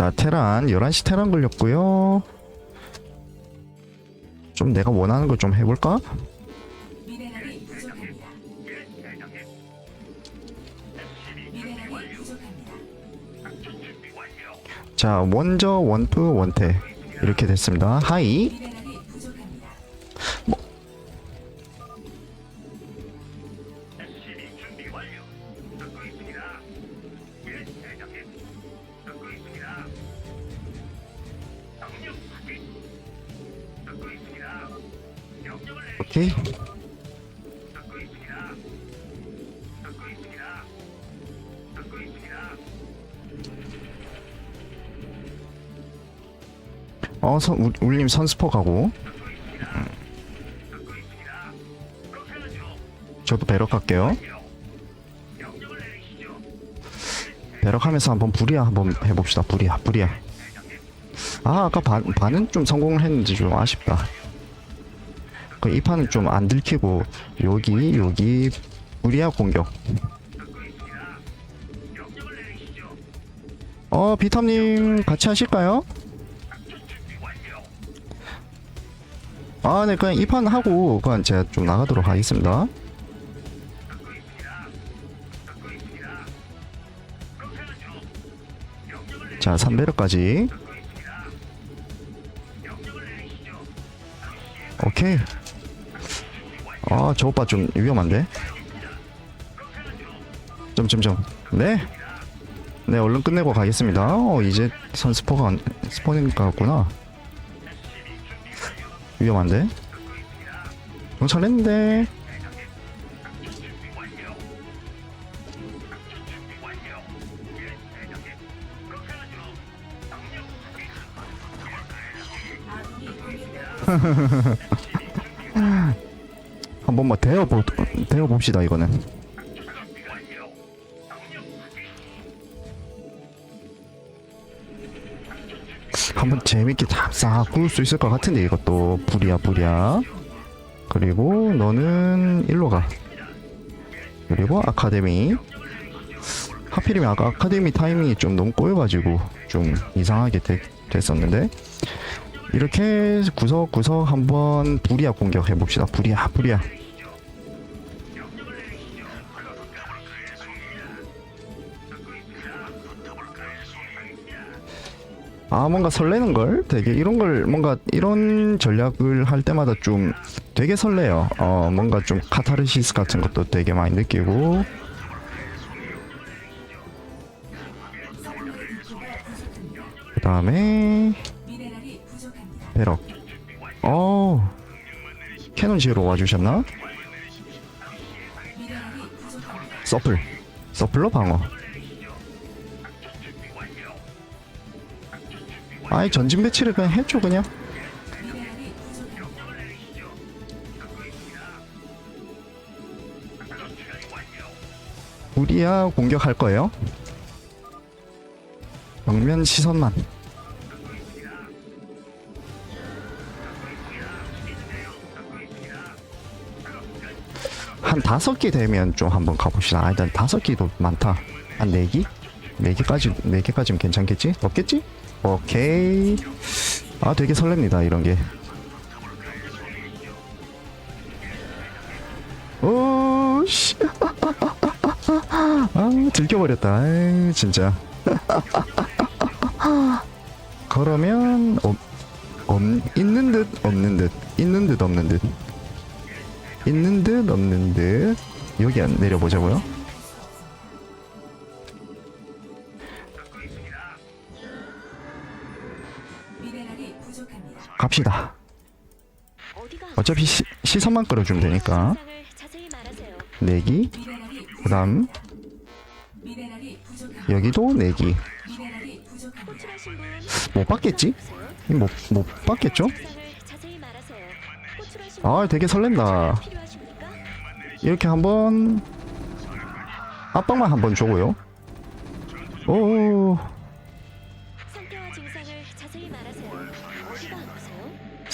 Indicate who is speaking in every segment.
Speaker 1: 자 테란 11시 테란 걸렸고요. 좀 내가 원하는 걸 좀 해볼까? 자 먼저 원투 원태 이렇게 됐습니다. 하이 오케이 어, 선, 울- 울림 선스포 가고. 음. 저도 배럭 할게요. 배럭 하면서 한번 불이야 한번 해봅시다. 불이야, 불이야. 아, 아까 반, 반은 좀 성공을 했는지 좀 아쉽다. 그이 판은 좀 안 들키고, 여기, 여기, 불이야 공격. 어, 비텀님 같이 하실까요? 아, 네, 그냥 이 판 하고, 그냥 제가 좀 나가도록 하겠습니다. 자, 3배럭까지. 오케이. 아, 저 오빠 좀 위험한데? 좀. 네. 네, 얼른 끝내고 가겠습니다. 어, 이제 선 스포가, 안- 스포닝 같구나. 위험한데? 경찰했는데 한번 뭐 대어보 대어 봅시다 이거는. 한번 재밌게 싹 구울 수 있을 것 같은데 이것도. 불이야 불이야 그리고 너는 일로 가. 그리고 아카데미. 하필이면 아까 아카데미 타이밍이 좀 너무 꼬여가지고 좀 이상하게 되- 됐었는데. 이렇게 구석구석 한번 불이야 공격해 봅시다. 불이야 불이야 아 뭔가 설레는 걸? 되게 이런 걸 뭔가 이런 전략을 할 때마다 좀 되게 설레요. 어 뭔가 좀 카타르시스 같은 것도 되게 많이 느끼고. 그 다음에. 배럭. 어 캐논 지으러 와주셨나? 서플. 서플로 방어 아이 전진 배치를 그냥 해줘 그냥. 우리야 공격할 거예요 정면 시선만 한 다섯 개 되면 좀 한번 가봅시다. 아, 일단 다섯 개도 많다. 한 네 개? 네 개까지 네 개까지면 괜찮겠지? 없겠지? 오케이. 아, 되게 설렙니다 이런 게. 오, 씨. 아, 들켜버렸다. 아이, 진짜. 그러면 어, 없, 있는 듯 없는 듯 있는 듯 없는 듯 있는 듯 없는 듯 여기 안 내려보자고요. 갑시다. 어차피 시, 시선만 끌어주면 되니까. 내기
Speaker 2: 미네랄이 부족합니다.
Speaker 1: 여기도 내기 못 받겠지?
Speaker 3: 보세요.
Speaker 1: 못못 받겠죠?
Speaker 3: 아분
Speaker 1: 되게 설렌다. 이렇게 한번 압박만 한번 줘고요. 오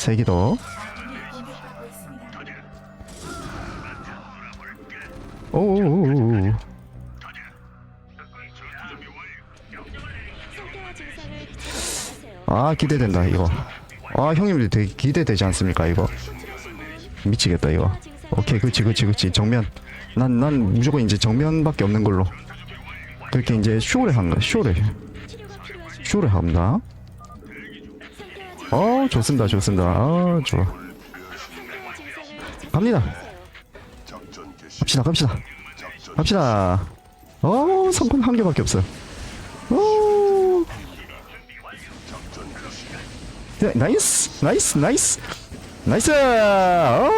Speaker 3: 세요?
Speaker 1: 세개 더.
Speaker 2: 공격받고 있습니다.
Speaker 1: 오.
Speaker 3: 상태와 상태와 증상을 자세히 말하세요.
Speaker 1: 아 기대된다 이거 아 형님들 되게 기대되지 않습니까 이거 미치겠다 이거 오케이 그치 그치 그치 정면 난 난 무조건 이제 정면밖에 없는 걸로 그렇게 이제 쇼를 한 거야 쇼를 쇼를 합니다 어 좋습니다 좋습니다. 아 좋아. 갑니다. 갑시다 갑시다. 갑시다. 어 성공 한 개밖에 없어요. 오 네, 나이스 나이스 나이스. 나이스! 어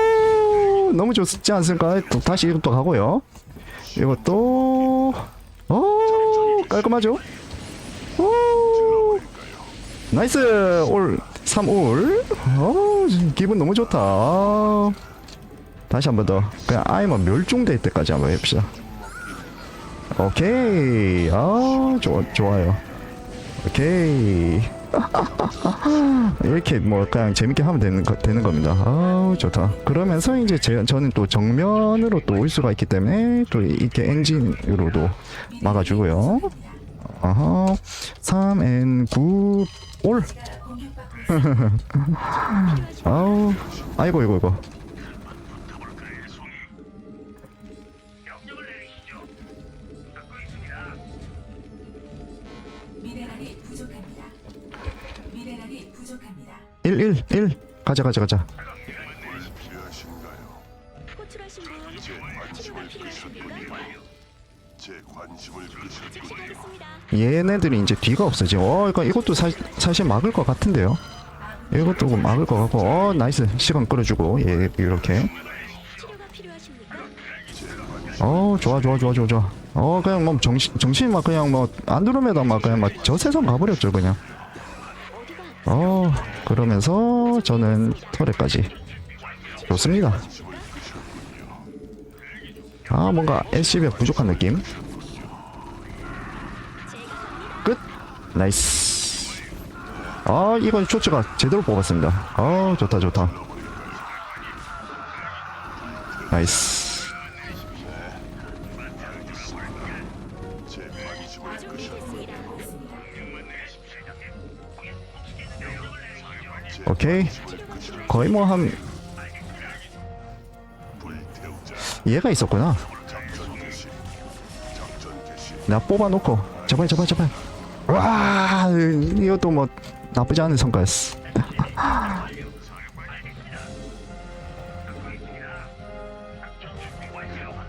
Speaker 1: 너무 좋지 않습니까? 또 다시 이것도 가고요. 이것도 어 깔끔하죠? 오 나이스! 올 3올 어 기분 너무 좋다. 아. 다시 한 번 더. 그냥 뭐 멸종될 때까지 한번 해봅시다. 오케이. 아 좋아 좋아요. 오케이. 이렇게 뭐 그냥 재밌게 하면 되는 거, 되는 겁니다. 아 좋다. 그러면서 이제 제, 저는 또 정면으로 또 올 수가 있기 때문에 또 이렇게 엔진으로도 막아주고요. 아하. 3N 9 올.
Speaker 2: 공격받고 있습니다.
Speaker 1: 아우 아이고 이거 이거
Speaker 2: 미네랄이 부족합니다. 미네랄이 부족합니다.
Speaker 1: 1 1 1 가자 가자 가자
Speaker 3: 호출하신 분 치료가 필요하십니까?
Speaker 4: 제 관심을 끄셨
Speaker 3: 즉시 가겠습니다.
Speaker 1: 얘네들이 이제 뒤가 없어지. 어, 이거 이것도 사, 사실 막을 것 같은데요. 이것도 막을 것 같고, 어, 나이스. 시간 끌어주고, 예, 이렇게. 어, 좋아, 좋아, 좋아, 좋아. 어, 그냥 뭐 정신, 정신 막 그냥 뭐 안드로메다 막 그냥 막 저 세상 가버렸죠, 그냥.
Speaker 3: 어,
Speaker 1: 그러면서 저는 터렛까지. 좋습니다. 아, 뭔가 SCV가 부족한 느낌. 끝. 나이스. 아, 이건 쇼츠가 제대로 뽑았습니다. 아, 좋다, 좋다. 나이스. 오케이. 거의 뭐 한 얘가 있었구나. 나 뽑아놓고 제발 제발 제발. 와 이것도 뭐 나쁘지 않은 성과였어.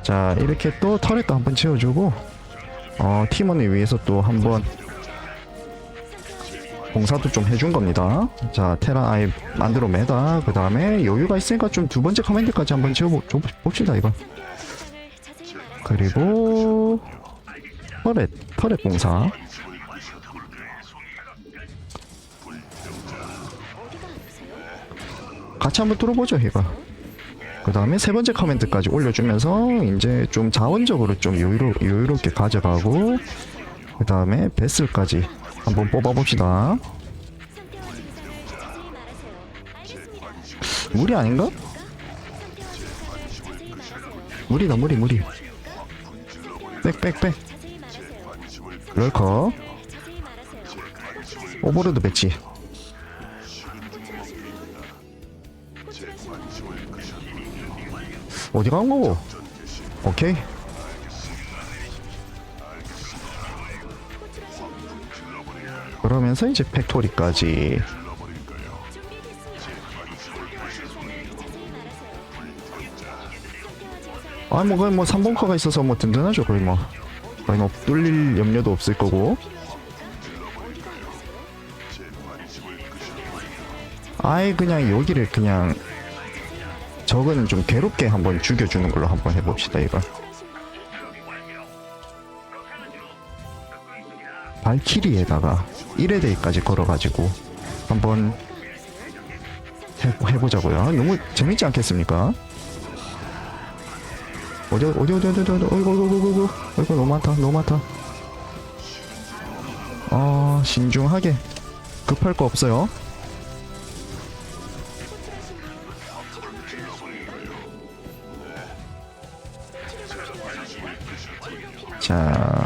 Speaker 1: 자 이렇게 또 터렛도 한번 채워주고 어 팀원을 위해서 또 한번 공사도 좀 해준 겁니다. 자, 테라 아이 만들어 매다. 그 다음에 여유가 있으니까 좀 두 번째 커맨드까지 한번 지어봅시다, 이거. 그리고, 터렛, 터렛 공사. 같이 한번 뚫어보죠, 이거. 그 다음에 세 번째 커맨드까지 올려주면서, 이제 좀 자원적으로 좀 여유로, 여유롭게 가져가고, 그 다음에 베슬까지 한번 뽑아봅시다. 무리 아닌가? 백, 백.
Speaker 3: 자세히 말하세요.
Speaker 1: 럴커. 오버로드 배치. 어디 간 거고? 오케이. 그러면서 이제 팩토리까지. 아, 뭐, 거의 뭐, 3번커가 있어서 뭐, 든든하죠, 거의 뭐. 거의 뭐, 뚫릴 염려도 없을 거고. 아예 그냥 여기를 그냥, 저거는 좀 괴롭게 한번 죽여주는 걸로 한번 해봅시다, 이거. 발키리에다가 1회대까지 걸어가지고 한번 해, 해보자고요. 너무 재밌지 않겠습니까? 어디 어디 어디 어디 어디 어디 어이구 어이구 어이구 어이구 너무 많다 너무 많다. 어 신중하게 급할 거 없어요. 자.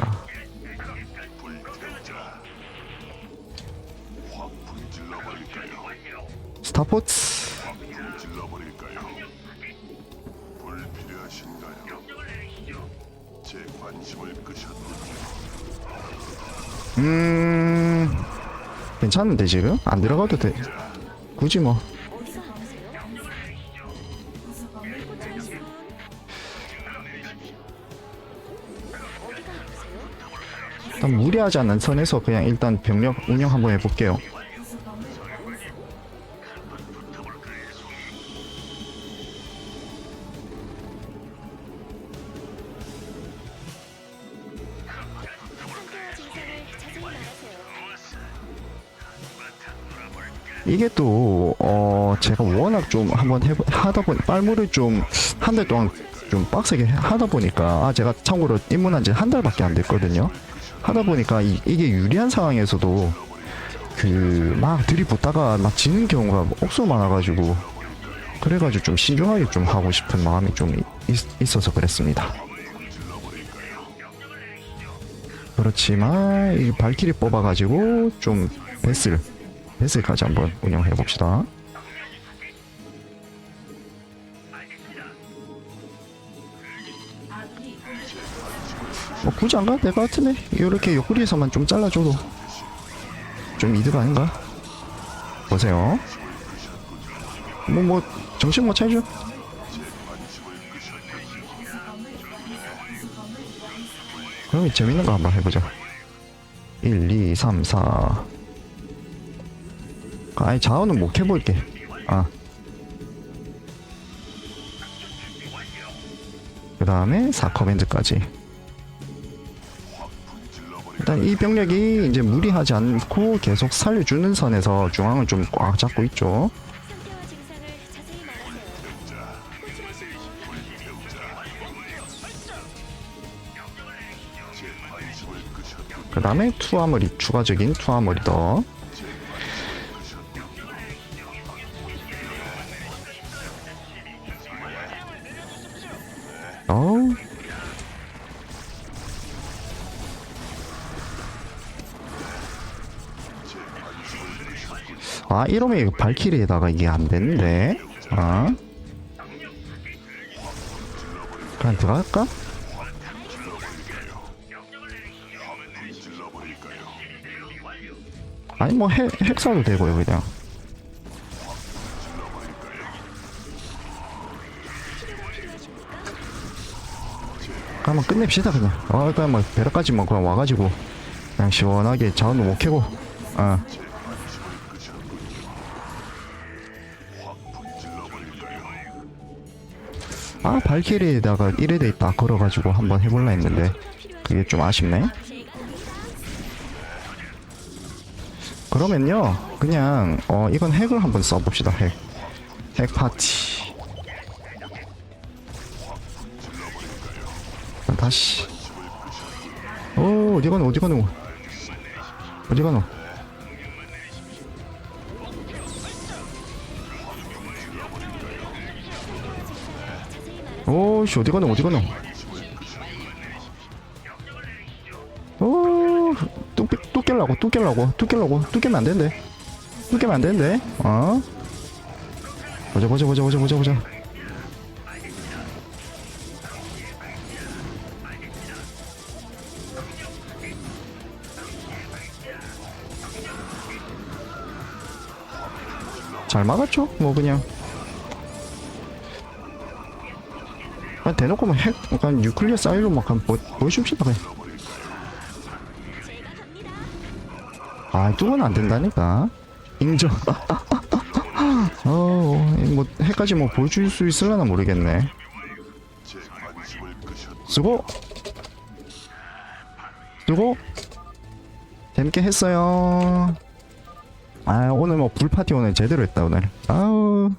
Speaker 1: 스타포츠. 음. 괜찮은데 지금? 안 들어가도 돼. 굳이 뭐. 일단 무리하지 않는 선에서 그냥 일단 병력 운영 한번 해볼게요. 이게 또, 어, 제가 워낙 좀 한번 해, 하다 보니, 빨무를 좀, 한 달 동안 좀 빡세게 하다 보니까, 아, 제가 참고로 입문한 지 한 달밖에 안 됐거든요. 하다 보니까 이, 이게 유리한 상황에서도, 그, 막 들이붙다가 막 지는 경우가 억수 많아가지고, 그래가지고 좀 신중하게 좀 하고 싶은 마음이 좀 있, 있어서 그랬습니다. 그렇지만, 이 발키리 뽑아가지고, 좀, 베스를, 베스까지 한번 운영해 봅시다. 뭐 굳이 안 가도 될 것 같은데 이렇게 옆구리에서만 좀 잘라줘도 좀 이득 아닌가? 보세요. 뭐뭐 정신 못 차리죠? 그럼 재밌는 거 한번 해보자. 1, 2, 3, 4. 아니 자원은 못 해볼게. 아. 그 다음에 4커맨드까지. 일단 이 병력이 이제 무리하지 않고 계속 살려주는 선에서 중앙을 좀 꽉 잡고 있죠. 그 다음에 투하머리 추가적인 투하머리 더. 어우. 아 이러면 발키리에다가 이게 안 되는데 아 그냥 들어갈까? 아니 뭐 핵, 핵 쏴도 되고요 그냥 한번 끝냅시다 그냥 어 그냥 뭐 배럭까지 뭐 그냥 와가지고 그냥 시원하게 자원도 못 캐고 아 아 발키리에다가 1회대 있다 걸어가지고 한번 해볼라 했는데 그게 좀 아쉽네. 그러면요 그냥 어 이건 핵을 한번 써봅시다 핵. 핵 파티 그럼 다시. 오 어디 가노 어디 가노? 어디 가노? 오씨 어디 가노 어디 가노? 오또 또 깰라고 또 깰라고 또 깰라고 또 깨면 안 되는데. 또 깨면 안 되는데. 어? 보자 보자 보자 보자 보자 보자 잘 막았죠 뭐 그냥 그냥 대놓고 뭐 핵, 약간 뉴클리어 사이로 막 한번 보, 보여줍시다 그냥
Speaker 3: 제가 갑니다.
Speaker 1: 아, 두 번 안 된다니까. 인정. 어, 뭐, 해까지 뭐 보여줄 수 있을려나 모르겠네. 수고! 수고! 재밌게 했어요. 아, 오늘 뭐, 불파티 오늘 제대로 했다, 오늘. 아우.